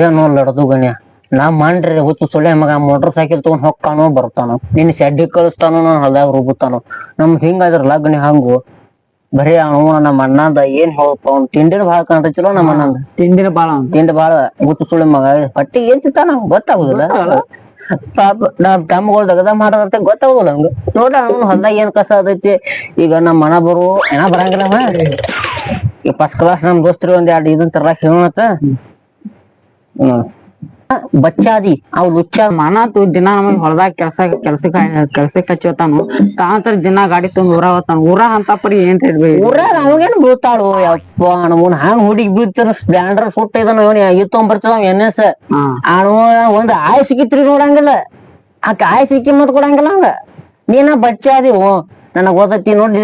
ಏನೋ ಲಡ್ದು ಗಣ್ಯ? ನಾ ಮಾಡ್ರಿ ಹುತ್ತು ಸುಳ್ಳೆ ಮಗ ಮೋಟರ್ ಸೈಕಲ್ ತಗೊಂಡ್ ಹೊಕ್ಕಾನೋ ಬರ್ತಾನೋ? ನಿನ್ ಶೆಡ್ಡಿ ಕಳಿಸ್ತಾನೋ ನಾನು ಹೊಲ್ದಾಗ ರುಬ್ಬುತ್ತಾನೋ? ಹಿಂಗ ಹಿಂಗಾದ್ರ ಲಗ್ನ ಹಂಗು? ಬರೀ ಅವನು ನಮ್ಮ ಅಣ್ಣಂದ ಏನ್ ಹೇಳಪ್ಪ? ಅವ್ನ್ ತಿಂಡಿನ ಭಾಳ ಕಾಣ್ತೈತಿಲ್ಲ ನಮ್ಮ ಅಣ್ಣಂದ? ತಿಂಡಿನ ಬಾಳ. ತಿಂಡಿ ಭಾಳ ಹುತ್ತು ಸುಳ್ಳೆ ಮಗ. ಹೊಟ್ಟಿ ಏನ್ ತಿಂತಾನ ಗೊತ್ತಾಗುದಿಲ್ಲ. ಪಾಪ ನಮ್ ತಮ್ಮಗಳು ದಗದ ಮಾಡೋದಂತ ಗೊತ್ತಾಗುದಿಲ್ಲ ನಮ್ಗೆ ನೋಡ ಅವ್ನು ಹೊಲ್ದಾಗ ಏನ್ ಕಸ ಅದೈತಿ? ಈಗ ನಮ್ಮ ಮನ ಬರು. ಏನ ಬರಂಗಿಲ್ಲ ಈ ಫಸ್ಟ್ ಕ್ಲಾಸ್ ನಮ್ ದೋಸ್ತರು ಒಂದ್ ಎರಡು ಇದನ್ ತರ್ಲಾಕ್ ಹೇಳತ್ತ ಬಚ್ಚಾದಿ ಅವ್ ಲುಚ್ಚ ಮಾನಾತು ದಿನ ನಮ್ಮ ಹೊಲದಾಗ ಕೆಲ್ಸ ಕೆಲ್ಸಕ್ಕ ಕೆಲ್ಸಕ್ಕೆ ಹಚ್ಚೋತಾನು ತಾಂತರ ದಿನ ಗಾಡಿ ತಂದ್ ಊರ ಹೋತಾನ ಊರ ಅಂತ ಪರಿ ಏನ್ ಊರ ಅವಾಗೇನ್ ಬೀಳ್ತಾಳು? ಯಪ್ಪ ನಮ್ಮನ್ ಹಂಗ ಹುಡುಗಿ ಬೀಳ್ತಾನ? ಸ್ಪ್ಲೆಂಡರ್ ಸುಟ್ಟ ಇದನ್ನ ಅವನ್ ಇತ್ತೊಂಬರ್ತದ ಎನ್ ಎಸ್? ಅವ ಒಂದ್ ಆಯ್ ಸಿಕ್ಕಿತ್ರಿ ನೋಡಂಗಿಲ್ಲ. ಆ ಕಾಯ್ ಸಿಕ್ಕಿ ಮತ್ ಕೊಡಂಗಿಲ್ಲ ಹಂಗ ನೀನ ಬಚ್ಚಾದಿ ನನಗ್ ಓದತ್ತಿ ನೋಡಿ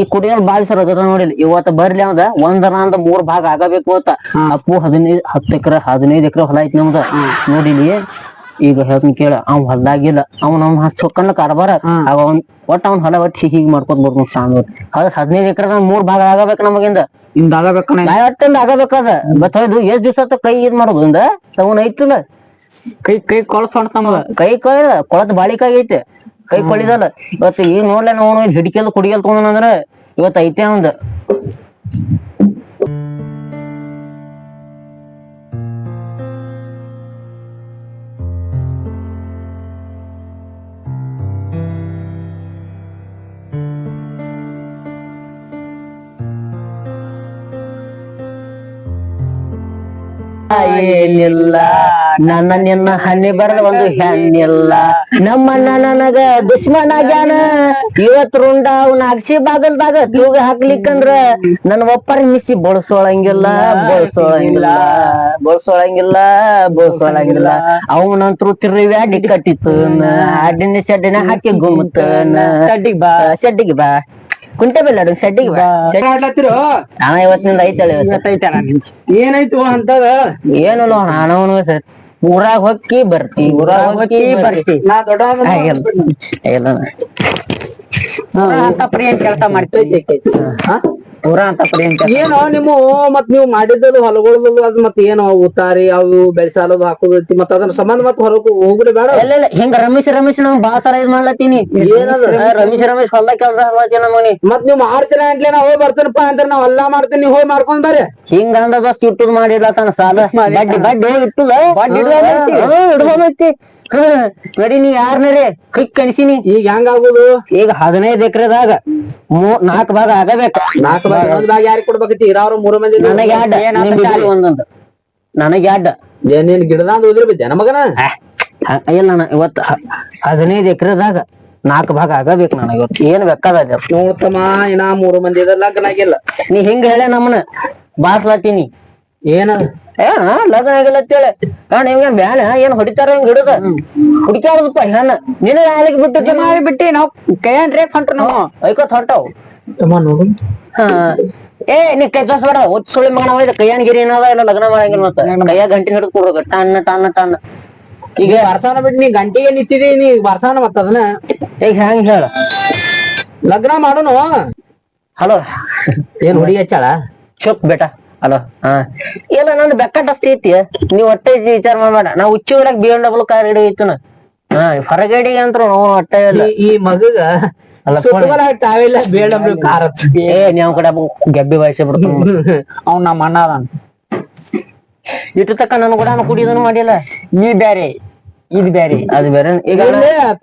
ಈ ಕುಡಿಯೋದ್ ಬಾಳ್ ಸರ್ ಅದ ನೋಡಿಲ್ಲ. ಇವತ್ತ ಬರ್ಲಿ ಅವಂದ ಒಂದರ ಅಂದ ಮೂರ್ ಭಾಗ ಆಗಬೇಕು ಅಂತ. ಅಪ್ಪು ಹದಿನೈದ್ ಹತ್ತು ಎಕರೆ ಹದಿನೈದ್ ಎಕರೆ ಹೊಲ ಐತಿ ನಮ್ದ. ನೋಡಿಲಿ ಈಗ ಹೇಳ್ತೀನಿ ಕೇಳ ಅವ್ ಹೊಲ್ದಾಗಿಲ್ಲ. ಅವ್ ನಮ್ ಹಚ್ಚೊಕ್ಕಣ್ಣ ಕಾರ್ಬಾರ ಅವ ಅವ್ನ್ ಒಟ್ಟ ಅವ್ನ ಹೊಲ ಒಟ್ಟು ಹೀಗ್ ಮಾಡ್ಕೊಂಡ್ ಬರ್ಬೋದು ಸಾಂಗ್ ಅದ್ ಹದಿನೈದ್ ಎಕರೆ ಮೂರ್ ಭಾಗ ಆಗಬೇಕು ನಮಗಿಂದ. ಹಿಂದ ಆಗಬೇಕನ ಒಟ್ಟಂದ ಆಗಬೇಕದ ಮತ್ ಹೌದು ಎಷ್ಟ್ ದಿವಸ ಕೈ ಇದ್ ಮಾಡೋದು ಇಂದ ಅವನ್ ಐತಿಲ್ಲ? ಕೈ ಕೈ ಕೊಳತ್ ಕೈ ಕೈ ಕೊಳತ್ ಬಾಳಿಕಾಗೈತೆ ಕೈ ಕೊಳಿದಲ್ಲ. ಇವತ್ತು ಈಗ ನೋಡ್ಲ ನಾವು ಹಿಡಿಕೆಲ್ ಕುಡಿಯಲ್ ತಗೊಂಡಂದ್ರ ಇವತ್ತು ಐತೆ ಅವಂದ ಏನಿಲ್ಲ. ನನ್ನ ನಿನ್ನ ಹಣ್ಣಿ ಬರದ ಒಂದು ಹೆಣ್ಣಿಲ್ಲ. ನಮ್ಮ ನನಗ ದುಶ್ಮನ್ ಆಗ್ಯಾನ. ಇವತ್ ರುಂಡ ಅವನ ಅಕ್ಷಿ ಬಾಗಲ್ದಾಗ ತೂಗ ಹಾಕ್ಲಿಕ್ಕಂದ್ರ ನನ್ನ ಒಪ್ಪರ ಮಿಸಿ ಬಳಸೋಳಂಗಿಲ್ಲ ಬಳಸೋಳಂಗಿಲ್ಲ ಬಳಸೋಳಂಗಿಲ್ಲ ಬಳಸೋಳಂಗಿಲ್ಲ. ಅವನಂತ್ರು ಅಡ್ಡಿ ಕಟ್ಟಿತ್ತು ಅಡ್ಡಿನ ಶೆಡ್ಡಿನ ಹಾಕಿ ಗುಮ್ಮತನ ಶೆಡ್ಡಿಗೆ ಬಾ. ಶೆಡ್ಡಿಗೆ ಬಾ. ಕುಂಟೆ ಬೆಲ್ಲ ಶೆಡ್ಡಿಗೆ ಬಾ. ಶೆಡ್- ಹಣ ಇವತ್ತಿನಿಂದ ಐತಳೆ ಇವತ್ತು. ಏನೈತು ನಿನ್ ಏನಾಯ್ತು ಅಂತದ ಏನು ನಾನವನು ಸರ್. ಊರಾಗ ಹೊಕ್ಕಿ ಬರ್ತಿ ಊರಾಗ ಹೊಕ್ಕಿ ಬರ್ತಿ. ನಾ ದೊಡ್ಡ ಊರ ಅಂತ ಪ್ರಿಯನ್ ಕೆಲಸ ಮಾಡ್ತೈತಿ ಊರ ಅಂತ ಪರಿ ಏನ್ ಏನೋ ನಿಮ್ಮ ಮತ್ ನೀವು ಮಾಡಿದ್ದದು ಹೊಲಗೊಳದದು ಅದ್ ಮತ್ ಏನೋ ಉತ್ತಾರಿ ಅವು ಬೆಳ್ಸಾಲದು ಹಾಕೋದೈತಿ ಮತ್ ಅದ್ರ ಸಂಬಂಧ ಮತ್ ಹೊರಗೆ ಹೋಗ್ರಿ ಬೇಡ. ಇಲ್ಲ ಇಲ್ಲ ಹಿಂಗ ರಮೇಶ್ ರಮೇಶ್ ನಮ್ ಬಾಳ ಸಲ ಇದ್ ಮಾಡ್ಲತ್ತೀನಿ. ಏನದು? ರಮೇಶ್ ರಮೇಶ್ ಹೊಲ್ದಾಗ ಕೆಲ್ಸ ಹಲ್ವಾತಿ ನಮ್ಮನಿ ಮತ್ ನೀವ್ ಮಾಡ್ತೀರ ಅಂಟ್ಲೆ ನಾ ಹೋಗಿ ಬರ್ತೇನಪ್ಪ ಅಂತ ನಾವ್ ಎಲ್ಲಾ ಮಾಡ್ತೀನಿ ನೀವ್ ಹೋಗಿ ಮಾಡ್ಕೊಂಡ್ ಬರ್ರಿ. ಹಿಂಗ ಅಂದದಷ್ಟು ಇಟ್ಟುದ್ ಮಾಡಿರ್ಲತ್ತಾನ ಸಾಲ. ಬಡ್ಡಿ ಬಡ್ಡಿ ಇಟ್ಟು ಬಡ್ಡಿ ಇಡ್ಬೋದೈತಿ ನಡಿ ನೀ ಯಾರನರೇ ಕ್ರಿಕ್ ಕಣಿಸಿನಿ. ಈಗ ಹೆಂಗ ಆಗುದು? ಈಗ ಹದಿನೈದು ಎಕರೆದಾಗ ಮೂ ನಾಲ್ಕು ಭಾಗ ಆಗಬೇಕು. ನಾಲ್ಕು ಭಾಗ ಯಾರು ಯಾರಿಗ್ ಕೊಡ್ಬೇಕೈತಿ ಇರಾವ್ರು ಮೂರು ಮಂದಿ ನನಗೆ ಅಡ್ಡ ಒಂದೊಂದು. ನನಗೆ ಅಡ್ಡ ನೀನ್ ಗಿಡದಾಂದ್ ಉದ್ರಿ ಬಿದ್ದೆ. ನಮಗನ? ಇಲ್ಲ ನಾನು ಇವತ್ತು ಹದಿನೈದು ಎಕರೆದಾಗ ನಾಲ್ಕು ಭಾಗ ಆಗಬೇಕು ನನಗೆ ಇವತ್ತು. ಏನ್ ಬೇಕಾದ ನೋಡ್ತಮ್ಮ ಇನ್ನ ಮೂರು ಮಂದಿ ಲಗ್ನ ಆಗಿಲ್ಲ ನೀ ಹಿಂಗ ಹೇಳ ನಮ್ಮನ ಬಾಸ್ಲಾತೀನಿ. ಏನ? ಏನ ಲಗ್ನ ಆಗಿಲ್ಲ ಅಂತೇಳಿ. ಅಣ್ಣ ಇವ್ ಬ್ಯಾನ ಏನ್ ಹೊಡಿತಾರ ಹಿಂಗ್ ಹಿಡುದ? ಹುಡುಕ್ಯಾಡದಪ್ಪ ಹೆಣ್ಣ. ನಿನ್ನ ಯಾಲಿಗೆ ಬಿಟ್ಟು ಮಾಡಿ ಬಿಟ್ಟಿ ನಾವ್ ಕೈಯನ್ ರೇಕ್ ಹೊಂಟ್ರ ನಾವು. ಐಕೋತ್ ಹೊಂಟಾವ್. ತಮ್ಮ ನೋಡು. ಹಾ. ಏ ನೀ ಕೈ ತೋರ್ಸ್ಬೇಡ ಒಟ್ಟು ಸುಳ್ಳಿ ಮಗನ ಒಯ್ದ ಕೈಯನ್ ಗಿರಿ ಏನದ ಇಲ್ಲ ಲಗ್ನ ಮಾಡಂಗಿಲ್ಲ ಮತ್ತ. ಕೈಯ ಗಂಟಿ ಹಿಡಿದು ಕೊಡ್ಬೇಕು ಟನ್ ಟನ್ ಟನ್. ಈಗ ಬರ್ಸಾನ ಬಿಟ್ಟು ನೀ ಗಂಟಿಗೆ ನಿಂತಿದಿ ನೀ ಬರ್ಸಾನ ಮತ್ತ ಅದನ್ನ. ಈಗ ಹೆಂಗ್ ಹೇಳ? ಲಗ್ನ ಮಾಡೋನು. ಹಲೋ. ಏನ್ ಹುಡುಗಿ ಹಚ್ಚಾಳ? ಚುಪ್ ಬೇಟ. ಹಲೋ ಹಾ. ಇಲ್ಲ ನಂದು ಬೆಕ್ಕಟ್ ಅಷ್ಟೇ ಐತಿ. ನೀವ್ ಹೊಟ್ಟೆ ವಿಚಾರ ಮಾಡ್ಬೇಡ ನಾ ಹುಚ್ಚಿ ಹೊಡಕ್ ಬಿ ಎಂ ಡಬಲ್ ಕಾರ್ ಹಿಡಿಯುತ್ತನ ಹಾ ಹೊರಗಡೆ ಅಂತ ನಾವು ಒಟ್ಟೆ ಇಲ್ಲ. ಈ- ಈ ಮಗಗ ಅಲ್ಲ, ಬೇಡ ಕಾರ್ ಏ ನೀವ್ ಕೂಡ ಗೆಬ್ಬಿ ವಯಸ್ಸೆ ಬಿಡ್ತಾನ. ಅವ್ನ ನಮ್ಮ ಅಣ್ಣ ಅದಾನ ಇಟ್ಟು ತಕ್ಕ ನನ್ ಕೂಡ ಕುಡಿಯೋದನ್ನು ಮಾಡಿಲ್ಲ. ನೀ ಬ್ಯಾರೆ. ಇದ್ ಬ್ಯಾರಿ ಅದು ಬೇರೆ. ಈಗ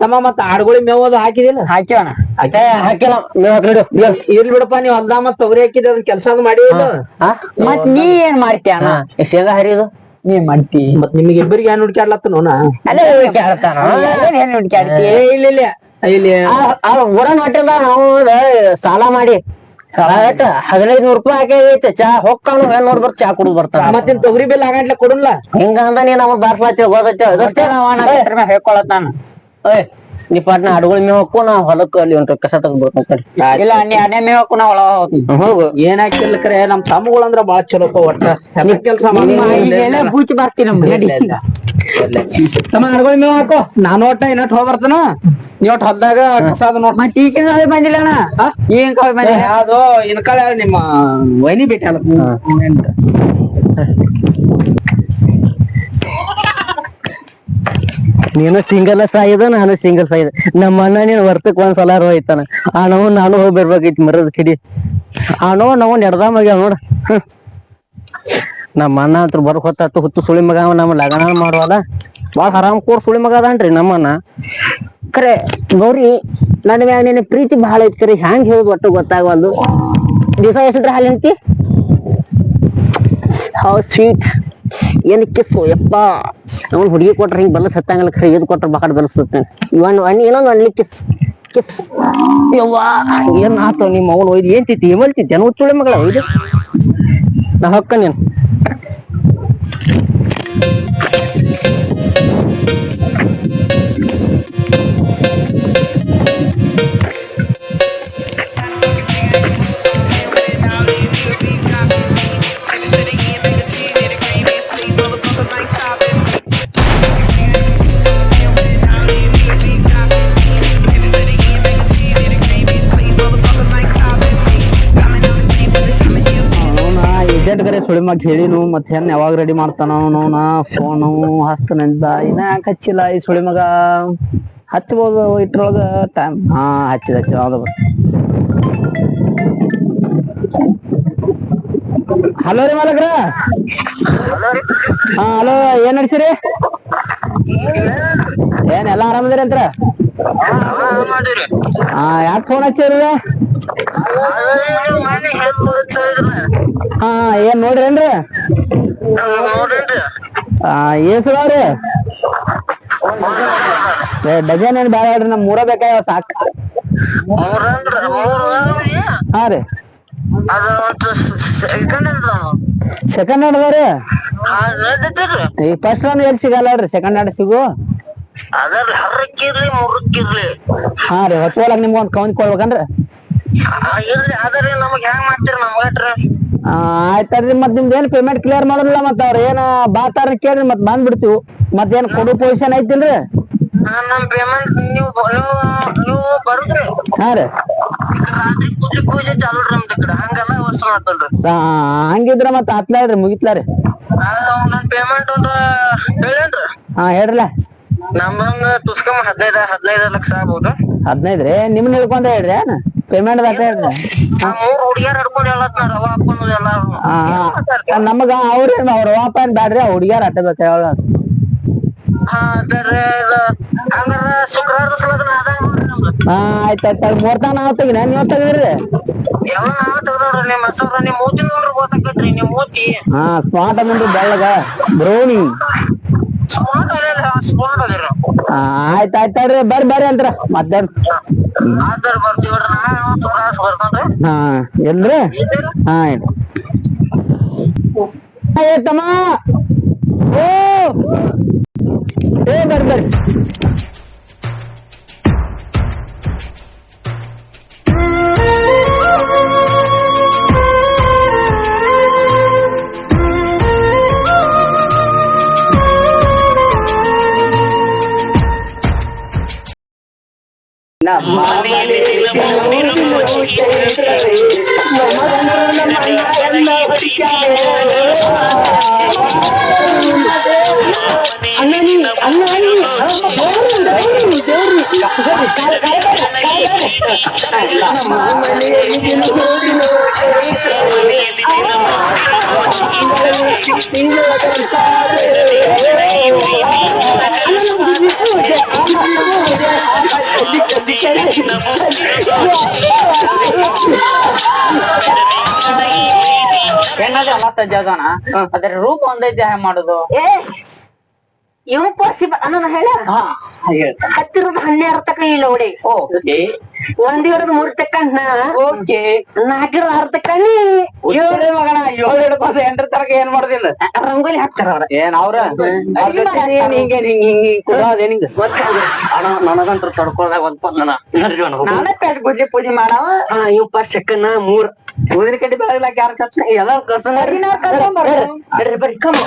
ತಮ್ಮ ಮತ್ತ ಆಡ್ಗೊಳಿ ಅದು ಹಾಕಿದಿಲ್ಲ. ಹಾಕ್ಯಾಣ ಏ, ಹಾಕಿಲ್ಲ ಹಾಕ್ಲಿಡು ಇರ್ಲಿ ಬಿಡಪ್ಪ ನೀವ್ ಹೊಲ್ದ ಮತ್ ತೊಗರಿ ಹಾಕಿದ ಅದ್ ಕೆಲ್ಸ ಮಾಡಿ ಹಾ ಮತ್ ನೀ ಏನ್ ಮಾಡ್ತೀಯ ಅಣ್ಣ? ಶೇಂಗಾ ಹರಿದು ನೀ ಮಾಡ್ತಿ? ಮತ್ ನಿಮ್ಗೆ ಇಬ್ಬರಿಗೆ ಏನ್ ಹುಡ್ಕ್ಯಾಡ್ಲತ್ತ ನೋನ ಅಲ್ಲೇ ಕೇಳ್ತಾನ. ಏನ್ ಹುಡ್ಕ್ಯಾಡ್ತಿ? ಇಲ್ಲ ಇಲ್ಲ. ಇಲ್ಲಿ ಊರ ನೋಟಿಲ್ಲ ನಾವು ಅದ ಸಾಲ ಮಾಡಿ. ಸಾಲ ಎಟ್ಟ ಹದಿನೈದು ನೂರು ರೂಪಾಯಿ ಹಾಕೈತೆ ಐತೆ. ಚಾ ಹೊಕ್ಕಾನು ಏನ್ ನೋಡ್ ಚಾ ಕುಡಿದ್ ಬರ್ತಾನ ಮತ್ತಿನ್ ತೊಗರಿ ಬಿಲ್ ಆಗಂಟ್ಲೆ ಕೊಡಲ್ಲ? ಹಿಂಗ ಅಂದ ನೀ ನಮಗ್ ಬಾರ್ಸ್ಲಾತಿ ಗೊತ್ತೈತೆ ಅದಷ್ಟೇ. ಹೇಳ್ಕೊಳತ್ತಾನ ಏಯ್ ನೀ ಪಾಟ್ನ ಅಡುಗಳ ಮೇವಕ್ಕೂ ನಾ ಹೊಲಕ್ಕ ಅಲ್ಲಿ ಉಂಟು ಕಸ ತಗೊಂಡ್ಬಿಡ್ತೀನಿ ಇಲ್ಲ ನೀ ಅದೇ ಮೇವಕ್ಕೂ ನಾ ಹೋಗ್ತೀನಿ. ಹೋಗು. ಏನ್ ಹಾಕಿರ್ಲ ಕರೆ ನಮ್ ತಮ್ಮಗಳಂದ್ರ ಬಾಳ ಚಲೋ ಒಟ್ಟ. ಕೆಲಸ ಬೂಚಿ ಬರ್ತೀನಿ ನಮ್ಮ ಅರ್ಗೋಯ್ ಹಾಕೋ. ನಾನು ಒಟ್ಟ ಇನ್ನೊಟ್ಟು ಹೋಗಿ ಬರ್ತಾನ? ನೀವಟ್ ಹೊಲ್ದಾಗ ಕಸಾದ ನೋಟ್ ಮತ್ತೆ ಈಗ ಬಂದಿಲ್ಲ ಅಣ್ಣ? ಏನ್ ಕಾಯಿ ಬಂದಿಲ್ಲ? ಅದು ಇನ್ಕಾಳ ನಿಮ್ಮ ವೈನಿ ಭೇಟಿ ಅಲ್ಲ ನೀನು ಸಿಂಗಲ್ ಸಾಯಿದ ನಾನು ಸಿಂಗಲ್ ಸಾಯಿದ ನಮ್ಮ ಅಣ್ಣ ನೀನ್ ವರ್ತಕ್ ಒಂದ್ ಸಲ ಹೋಯ್ತಾನ ಆ ನಾನು ಹೋಗಿ ಬರ್ಬೇಕಿತ್ತು ಮರದ ಕಿಡಿ. ಆ ನೋವು ನಾವು ನೆಡ್ದಾಮಾಗ್ಯಾವ ನೋಡ. ನಮ್ಮ ಅಣ್ಣ ಅಂತ ಬರ್ಕ ಹೊತ್ತಾತು, ಹುತ್ತು ಸುಳಿ ಮಗ ನಮ್ಮ ಲಗನ ಮಾಡುವಲ್ಲ. ಬಾಳ ಆರಾಮ್ ಕೋರ್ ಸುಳಿ ಮಗ ಅದಾನ್ರಿ ನಮ್ಮನ್ನ ಕರೆ ಗೌರಿ ನನ್ನ ಮ್ಯಾಗ ನಿನ್ನ ಪ್ರೀತಿ ಬಹಳ ಐತಿ ಕರೆ, ಹ್ಯಾಂಗ್ ಹೇಳುದು ಒಟ್ಟು ಗೊತ್ತಾಗವಲ್ದು? ದಿವಸ ಎಷ್ಟ್ರ ಹಾಲಿಂತಿ ಹೌ ಸ್ವೀಟ್ ಏನ್ ಕಿಸ್ಸು, ಯಪ್ಪ. ಅವ್ನು ಹುಡುಗಿ ಕೊಟ್ರ ಹಿಂಗ್ ಬಲಸ್ ಹತ್ತಂಗಲ್ಲ ಖರೆ ಇದು ಕೊಟ್ರ ಬಹಳ ಬಲಸ್ತೇನೆ ಇವನ್ ಅಣ್ಣ ಇನ್ನೊಂದು ಅಣ್ಣ ಕಿಸ್ ಕಿಸ್. ಯವ್ವಾ, ಏನ್ ಆತ ನಿಮ್ಮ ಅವನು ಒಯ್ದು? ಏನ್ ತಿತ್ತಿ ಎಮಲ್ ತಿತ್ತಿ ಉಚ್ಚುಳೆ ಮಗಳ, ಒಯ್ದು. ನಾ ಹಕ್ಕ ನೀನ್. Thank you. ಅವನ ಕರೆ ಸುಳಿ ಮಗ ಹೇಳಿನು ಮತ್ತೆ ಯಾವಾಗ ರೆಡಿ ಮಾಡ್ತಾನ ನಾ ಫೋನು ಹಸ್ತನಿಂದ ಇನ್ನ ಯಾಕೆ ಹಚ್ಚಿಲ್ಲ ಈ ಸುಳಿ ಮಗ. ಹಚ್ಬೋದು ಇಟ್ರೊಳಗ ಟೈಮ್ ಹಾ ಹಚ್ಚಿದ ಹಚ್ಚಿದ ಹೌದು ಹಲೋ ರೀ ಮಾಲಕ್ರ? ಹಾ ಹಲೋ ಏನ್ ನಡ್ಸಿರಿ? ಏನ್ ಎಲ್ಲಾ ಆರಾಮದಿರಿ ಅಂತ ಹಾ ಯಾಕೆ ಫೋನ್ ಹಚ್ಚಿರಿ ಹಾ ಏನ್ ನೋಡ್ರೇನ್ರಿ? ಆ ಏಸದವ್ರಿ ಏ ಡಜನ್ ಏನ್ ಬ್ಯಾಡ ಹೇಳ್ರಿ ನಮ್ ಮೂರ ಬೇಕಾಗ ಸಾಕ್? ಹಾ ರೀ. ಸೆಕೆಂಡ್ ಹ್ಯಾಂಡ್ ಅದಾವ್ರಿ ಈಗ ಫಸ್ಟ್ ರನ್ ಎಲ್ಲಿ ಸಿಗಲ್ಲ ಹೇಳ್ರಿ ಸೆಕೆಂಡ್ ಹ್ಯಾಂಡ್ ಸಿಗು. ಹಾ ರೀ ಹೊಚ್ಕೊಳಕ್ ನಿಮ್ಗೊಂದ್ ಕೌಂಟ್ ಕೊಡ್ಬೇಕನ್ರಿ. ಇರ್ಲಿ ಆದ್ರೆ ನಮಗ್ ಹೆಂಗ್ ಮಾಡ್ತೀರಿ ನಮ್ಗಟ್ರ ಆ ಆಯ್ತಲ್ರಿ ಮತ್ ನಿಮ್ದು ಏನ್ ಪೇಮೆಂಟ್ ಕ್ಲಿಯರ್ ಮಾಡೋದಿಲ್ಲ ಮತ್ತ ಅವ್ರ ಏನ ಬಾತಾರ ಕೇಳ್ರಿ ಮತ್ ಬಂದ್ಬಿಡ್ತೀವಿ. ಏನ್ ಕೊಡೋ ಪೊಸಿಷನ್ ಐತಿಲ್ರಿ? ನಮ್ ಪೇಮೆಂಟ್ ನೀವು ನೀವು ನೀವು ಬರುದ್ರಿ. ಹಾ ರೀ. ರಾತ್ರಿ ಪೂಜೆ ಪೂಜೆ ಚಾಲು ನಮ್ದು ಕಡೆ. ಹಂಗೆಲ್ಲ ವಸ್ತು ಮಾಡ್ತಲ್ರಿ ಆ, ಹಂಗಿದ್ರ ಮತ್ ಹತ್ಲಾಡ್ರಿ ಮುಗಿತ್ಲಾರಿ. ನನ್ ಪೇಮೆಂಟ್ ಒಂದು ಹೇಳೇನ್ರಿ. ಹಾ ಹೇಳ್ರಲ್ಲ. ನಮ್ದೊಂದು ತುಸ್ಕಮ್ ಹದಿನೈದ ಹದಿನೈದು ಲಕ್ಷ ಆಗ್ಬೋದು. ಹದಿನೈದು ರೀ ನಿಮ್ನ ಹೇಳ್ಕೊಂಡ ಹೇಳ್ರಿ ಏನ್? ಪೇಮೆಂಟ್ ಆ ಹುಡುಗಿಯರ್ ಹಿಡ್ಕೊಂಡು ಅಪ್ಪನು ಎಲ್ಲಾರು. ಆ, ಆ, ನಮಗ ಅವ್ರೇನ್ ಅವ್ರ ಏನ್ ಬ್ಯಾಡ್ರಿ ಆ ಹುಡುಗ್ಯಾರ ಅಟ್ಟ ಬೇಕ ಹೇಳ. ಹಾ ಅದ್ರ ಹಂಗಾರ ಶುಕ್ರವಾರ ದಿವಸ ಲಗ್ನ ಅದ ನೋಡ್ರಿ ನಮ್ದು ಹಾ ಆಯ್ತ್ ಆಯ್ತ್ ಆಯ್ತ್ ಮುಹೂರ್ತ ನಾವ್ ತೆಗಿನ ನೀವ್ ತೆಗಿದ್ರಿ ಎಲ್ಲ ನಾವ್ ತೆಗ್ದವ್ರಿ ನಿಮ್ ಹೆಸರು ನಿಮ್ ಮೂತಿ ನೋಡ್ರಿ ಗೊತ್ತಾಕೈತ್ರಿ ನಿಮ್ ಮೂತಿ. ಹಾ ಸ್ಮಾರ್ಟ್ ಬೆಳ್ಳಗ ಬ್ರೌನಿ. ಆಯ್ತ್ ಆಯ್ತ್ ತಡ್ರಿ ಬರ್ರಿ ಬರ್ರಿ ಅಂತ್ರ ಬರ್ತಾನ್ರಿ. ಹಾ ಎಲ್ರಿ? ಹಾ ತಮ್ಮ. ಓ ಏ ಬರ್ರಿ ಬರ್ರಿ. అన్నని అన్నని దేవుడు దేవుడు ಹೆಣ್ಣದ ಮತ್ತ ಜಗನ? ಅದ್ರ ರೂಪ ಒಂದೇ ಜಾಯ ಮಾಡುದು? ಏ ಇವ್ ಪಾಸಿಬಲ್ ಅನ್ನ ಹೇಳ? ಹತ್ತಿರದ ಹನ್ನೆರಡು ತಕ ಇಲ್ಲ ಹೊಡಿ. ಓಕೆ. ಒಂದ್ ಹಿಡಿದು ಮೂರ್ ತಕ ನಾ ಓಕೆ. ನಾಲ್ಕಿರದ ಆರು ತಕ ನೀ. ಏಳೇ ಮಗನ ಏಳು ಹಿಡ್ಕೊಂಡು ಎಂಟ್ರ ತರಕ ಏನ್ ಮಾಡುದಿಲ್ಲ? ರಂಗೋಲಿ ಹಾಕ್ತಾರ ಅವ್ರ. ಏನ್ ಅವ್ರ? ಹಿಂಗೆ ಹಿಂಗ ಕುಡೋದೇ ನಿಂಗ. ಅಣ್ಣ ನನಗಂತ್ರ ತಡ್ಕೊಳ್ದಾಗ ಒಂದ್ ಪಂದನ ನನ ಪೇಟ್ ಪೂಜೆ ಪೂಜೆ ಮಾಡವ. ಹಾ ಇವ್ ಸೆಕೆಂಡ್ ಮೂರ್. ಊದಿನ ಕಡ್ಡಿ ಬೆಳಗ್ಲಾಕ ಯಾರ ಕಷ್ಟ ಎಲ್ಲ ಕಷ್ಟ ಬರ್ರಿ ಬರ್ರಿ ಬರ್ರಿ ಕಮ್ಮ